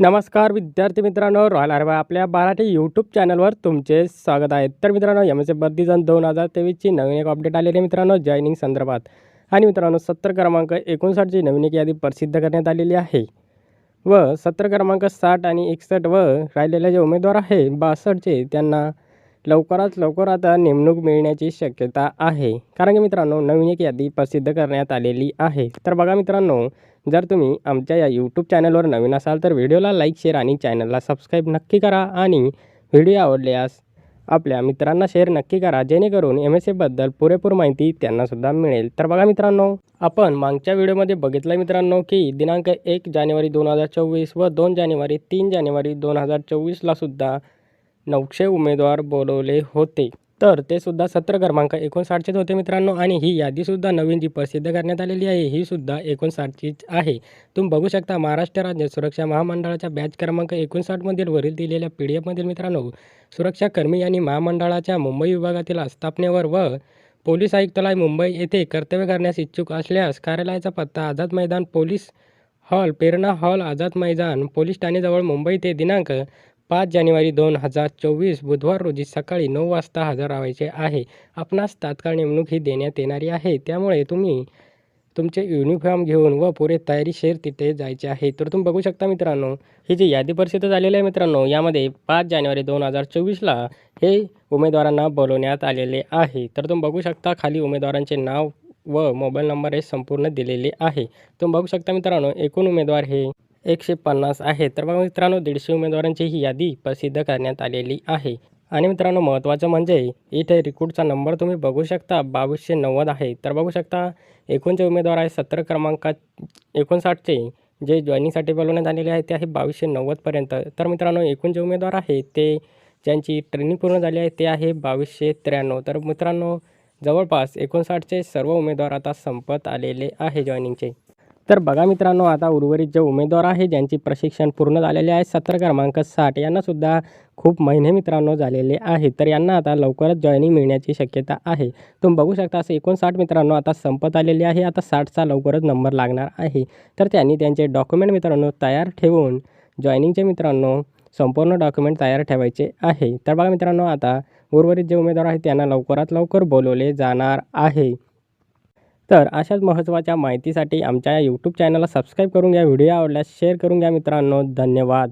नमस्कार विद्यार्थी मित्रांनो रॉयल आरवा आपल्या मराठी यूट्यूब चॅनलवर तुमचे स्वागत आहे. तर मित्रांनो एम एस ए बत्तीसन दोन हजार तेवीसची नवीन एक अपडेट आलेली आहे मित्रांनो जॉईनिंग संदर्भात. आणि मित्रांनो सत्तर क्रमांक एकोणसाठची नवीन एक यादी प्रसिद्ध करण्यात आलेली आहे. व सत्तर क्रमांक साठ आणि एकसष्ट व राहिलेले जे उमेदवार आहे बासष्टचे त्यांना लवकरात लवकर आता नेमणूक मिळण्याची शक्यता आहे. कारण की मित्रांनो नवीन एक यादी प्रसिद्ध करण्यात आलेली आहे. तर बघा मित्रांनो जर तुम्ही आमच्या या यूट्यूब चॅनलवर नवीन असाल तर व्हिडिओला लाईक शेअर आणि चॅनलला सबस्क्राईब नक्की करा आणि व्हिडिओ आवडल्यास आपल्या मित्रांना शेअर नक्की करा. जेणेकरून एम एस एबद्दल पुरेपूर माहिती त्यांनासुद्धा मिळेल. तर बघा मित्रांनो आपण मागच्या व्हिडिओमध्ये बघितलं मित्रांनो की दिनांक एक जानेवारी दोन हजार चोवीस व दोन जानेवारी तीन जानेवारी दोन हजार चोवीसलासुद्धा नऊशे उमेदवार बोलवले होते. तर ते सुद्धा सत्र क्रमांक एकोणसाठचेच होते मित्रांनो आणि ही यादीसुद्धा नवीन जी प्रसिद्ध करण्यात आलेली आहे ही सुद्धा एकोणसाठचीच आहे. तुम्ही बघू शकता महाराष्ट्र राज्य सुरक्षा महामंडळाच्या बॅच क्रमांक एकोणसाठमधील वरील दिलेल्या पी डी एफमधील मित्रांनो सुरक्षाकर्मी आणि महामंडळाच्या मुंबई विभागातील आस्थापनेवर व पोलीस आयुक्तालय मुंबई येथे कर्तव्य करण्यास इच्छुक असल्यास कार्यालयाचा पत्ता आझाद मैदान पोलीस हॉल पेरणा हॉल आझाद मैदान पोलीस ठाणेजवळ मुंबई ते दिनांक पाच जानेवारी दोन हजार चोवीस बुधवार रोजी सकाळी नऊ वाजता हजर राहायचे आहे. आपणास तात्काळ नेमणूक ही देण्यात येणारी आहे. त्यामुळे तुम्ही तुमचे युनिफॉर्म घेऊन व पुरे तयारीशीर तिथे जायचे आहे. तर तुम्ही बघू शकता मित्रांनो ही जी यादी प्रसिद्ध झालेली आहे मित्रांनो यामध्ये पाच जानेवारी दोन हजार चोवीसला हे उमेदवारांना बोलवण्यात आलेले आहे. तर तुम्ही बघू शकता खाली उमेदवारांचे नाव व मोबाईल नंबर हे संपूर्ण दिलेले आहे. तुम्ही बघू शकता मित्रांनो एकूण उमेदवार हे एकशे पन्नास आहे. तर बघा मित्रांनो दीडशे उमेदवारांची ही यादी प्रसिद्ध करण्यात आलेली आहे. आणि मित्रांनो महत्त्वाचं म्हणजे इथे रिक्रूटचा नंबर तुम्ही बघू शकता बावीसशे नव्वद आहे. तर बघू शकता एकूण जे उमेदवार आहे सत्तर क्रमांकात एकोणसाठचे जे जॉईनिंगसाठी बोलवण्यात आलेले आहे ते आहे बावीसशे नव्वदपर्यंत तर मित्रांनो एकूण जे उमेदवार आहे ते ज्यांची ट्रेनिंग पूर्ण झाली आहे ते आहे बावीसशे त्र्याण्णव. तर मित्रांनो जवळपास एकोणसाठचे सर्व उमेदवार आता संपत आलेले आहे जॉईनिंगचे. तर बघा मित्रांनो आता उर्वरित जे उमेदवार आहे ज्यांची प्रशिक्षण पूर्ण झालेले आहे सत्र क्रमांक साठ यांनासुद्धा खूप महिने मित्रांनो झालेले आहेत. तर यांना आता लवकरच जॉईनिंग मिळण्याची शक्यता आहे. तुम्ही बघू शकता असं एकोणसाठ मित्रांनो आता संपत आलेले आहे. आता साठचा लवकरच नंबर लागणार आहे. तर त्यांनी त्यांचे डॉक्युमेंट मित्रांनो तयार ठेवून जॉईनिंगचे मित्रांनो संपूर्ण डॉक्युमेंट तयार ठेवायचे आहे. तर बघा मित्रांनो आता उर्वरित जे उमेदवार आहेत त्यांना लवकरात लवकर बोलवले जाणार आहे. तर अशाच महत्त्वाच्या माहितीसाठी आमच्या या यूट्यूब चॅनलला सबस्क्राईब करून घ्या. व्हिडिओ आवडल्यास शेअर करून घ्या मित्रांनो. धन्यवाद.